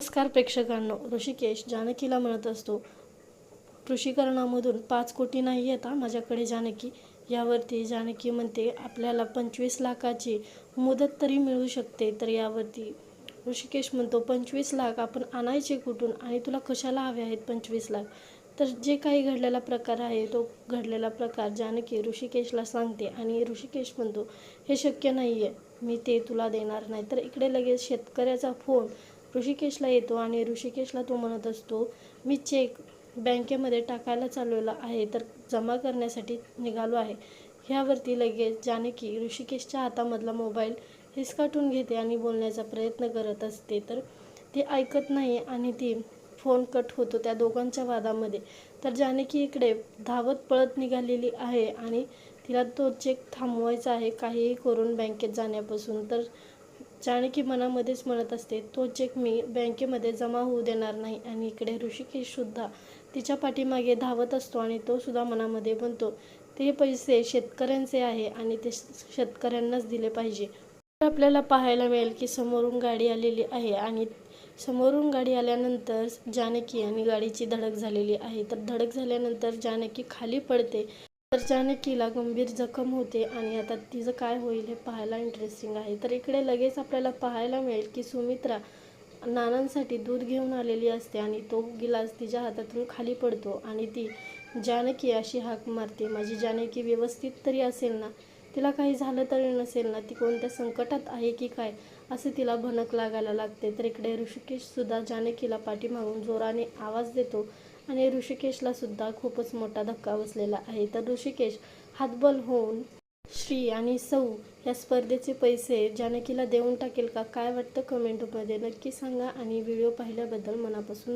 नमस्कार प्रेक्षकांनो ऋषिकेश जानकीला म्हणत असतो कृषीकरणामधून पाच कोटी नाही येता माझ्याकडे जानकी. यावरती जानकी म्हणते आपल्याला पंचवीस लाखाची मुदत तरी मिळू शकते तर यावरती ऋषिकेश म्हणतो पंचवीस लाख आपण आणायचे कुठून? आणि तुला कशाला हवे आहेत पंचवीस लाख? तर जे काही घडलेला प्रकार आहे तो घडलेला प्रकार जानकी ऋषिकेशला सांगते आणि ऋषिकेश म्हणतो हे शक्य नाही आहे मी ते तुला देणार नाही. तर इकडे लगेच शेतकऱ्याचा फोन ऋषिकेशला येतो आणि ऋषिकेशला तो म्हणत असतो मी चेक बँकेमध्ये टाकायला चालवला आहे तर जमा करण्यासाठी निघालो आहे. ह्यावरती लगेच जानकी ऋषिकेशच्या हातामधला मोबाईल हिसकाटून घेते आणि बोलण्याचा प्रयत्न करत असते तर ती ऐकत नाही आणि ती फोन कट होतो त्या दोघांच्या वादामध्ये. तर जानकी इकडे धावत पळत निघालेली आहे आणि तिला तो चेक थांबवायचा आहे काहीही करून बँकेत जाण्यापासून. तर जानकी मनामध्येच म्हणत असते तो चेक मी बँकेमध्ये जमा होऊ देणार नाही आणि इकडे ऋषिकेशसुद्धा तिच्या पाठीमागे धावत असतो आणि तो सुद्धा मनामध्ये म्हणतो ते पैसे शेतकऱ्यांचे आहे आणि ते शेतकऱ्यांनाच दिले पाहिजे. तर आपल्याला पाहायला मिळेल की समोरून गाडी आलेली आहे आणि समोरून गाडी आल्यानंतर जानकी आणि गाडीची धडक झालेली आहे. तर धडक झाल्यानंतर जानकी खाली पडते तर जानकीला गंभीर जखम होते आणि आता तिचं काय होईल हे पाहायला इंटरेस्टिंग आहे. तर इकडे लगेच आपल्याला पाहायला मिळेल की सुमित्रा नानांसाठी दूध घेऊन आलेली असते आणि तो गिलास तिच्या हातातून खाली पडतो आणि ती जानकी अशी हाक मारते. माझी जानकी व्यवस्थित तरी असेल ना? तिला काही झालं तरी नसेल ना ती कोणत्या संकटात आहे की काय असे तिला भनक लागायला लागते. तर इकडे ऋषिकेशसुद्धा जानकीला पाठीमागून जोराने आवाज देतो आणि ऋषिकेशला सुद्धा खूपच मोठा धक्का बसलेला आहे. तर ऋषिकेश हातबल होऊन श्री आणि सौ या स्पर्धेचे पैसे जानकीला देऊन टाकेल का? काय वाटतं कमेंटमध्ये नक्की सांगा आणि व्हिडिओ पाहिल्याबद्दल मनापासून